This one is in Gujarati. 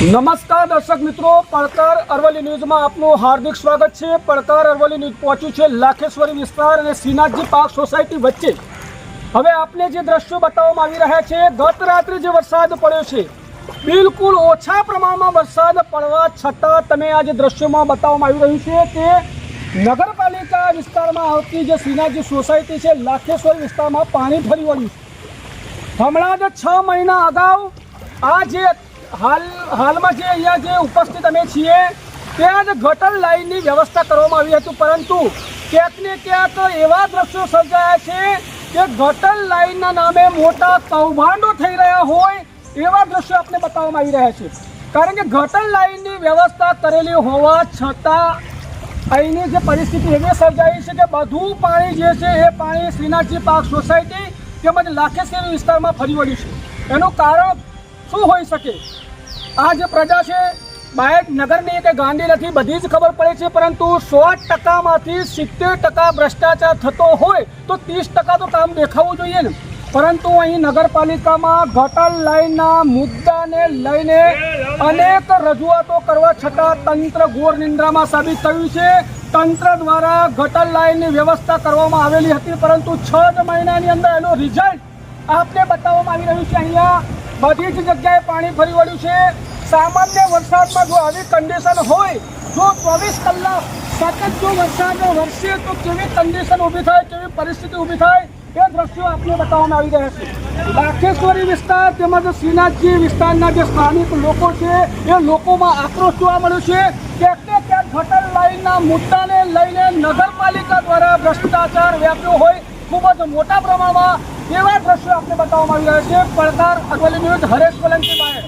નમસ્કાર દર્શક મિત્રો, પડકાર અરવલ્લી ન્યૂઝમાં આપનું હાર્દિક સ્વાગત છે. પડકાર અરવલ્લી ન્યૂઝ પહોંચ્યું છે લાખેશ્વરી વિસ્તાર અને શ્રીનાથજી પાર્ક સોસાયટી વચ્ચે. હવે આપને જે દ્રશ્યો બતાવવામાં આવી રહ્યા છે, ગત રાત્રે જે વરસાદ પડ્યો છે, બિલકુલ ઓછા પ્રમાણમાં વરસાદ પડવા છતાં તમે આ જે દ્રશ્યોમાં બતાવવામાં આવી રહ્યું છે કે નગરપાલિકા વિસ્તારમાં આવતી જે શ્રીનાથજી સોસાયટી છે, લાખેશ્વરી વિસ્તારમાં પાણી ફરી વળ્યું હમણાં જ છ મહિના અગાઉ આ જે હાલ, હાલમાં જે અહીંયા જે ઉપસ્થિત અમે છીએ, ત્યાં જ ગટર લાઇનની વ્યવસ્થા કરવામાં આવી હતી, પરંતુ ક્યાંક ને ક્યાંક એવા દ્રશ્યો સર્જાયા છે કે ગટર લાઇનના નામે મોટા કૌભાંડો થઈ રહ્યા હોય, એવા દ્રશ્યો આપને બતાવવામાં આવી રહ્યા છે. કારણ કે ગટર લાઇનની વ્યવસ્થા કરેલી હોવા છતાં અહીંની જે પરિસ્થિતિ એવી સર્જાઈ છે કે બધું પાણી જે છે એ પાણી શ્રીનાથજી પાર્ક સોસાયટી તેમજ લાખેશ્વરી વિસ્તારમાં ફરી વળ્યું છે. એનું કારણ શું હોઈ શકે? આ જે પ્રજા છે, બાયડ નગરની કે ગાંધીનગરથી બધી જ ખબર પડે છે, પરંતુ સો ટકામાંથી સિત્તેર ટકા ભ્રષ્ટાચાર થતો હોય તો ત્રીસ ટકા તો કામ દેખાવું જોઈએ ને. પરંતુ અહીં નગરપાલિકામાં ગટર લાઇનના મુદ્દાને લઈને અનેક રજૂઆતો કરવા છતાં તંત્ર ઘોર નિંદ્રામાં સાબિત થયું છે. તંત્ર દ્વારા ગટર લાઇનની વ્યવસ્થા કરવામાં આવેલી હતી, પરંતુ છ જ મહિનાની અંદર એનું રિઝલ્ટ આપને બતાવવામાં આવી રહ્યું છે અહીંયા. બધી જ જગ્યાએ પાણી ફરી વળ્યું છે. સામાન્ય વરસાદમાં જો આવી કન્ડિશન હોય, જો ચોવીસ કલાક સતત જો વરસાદ વરસે તો કેવી કન્ડિશન ઊભી થાય, કેવી પરિસ્થિતિ ઊભી થાય, એ દ્રશ્યો આપને બતાવવામાં આવી રહ્યા છે. લાખેશ્વરી વિસ્તાર તેમજ શ્રીનાથજી વિસ્તારના જે સ્થાનિક લોકો છે, એ લોકોમાં આક્રોશ જોવા મળ્યો છે ને ક્યાંક ગટર લાઇનના મુદ્દાને લઈને નગરપાલિકા દ્વારા ભ્રષ્ટાચાર વ્યાપ્યો હોય, ખૂબ જ મોટા પ્રમાણમાં એવા દ્રશ્યો આપને બતાવવામાં આવી રહ્યા છે પડકાર અગવલી ન્યૂઝ હરેશ સોલંકી બાયડ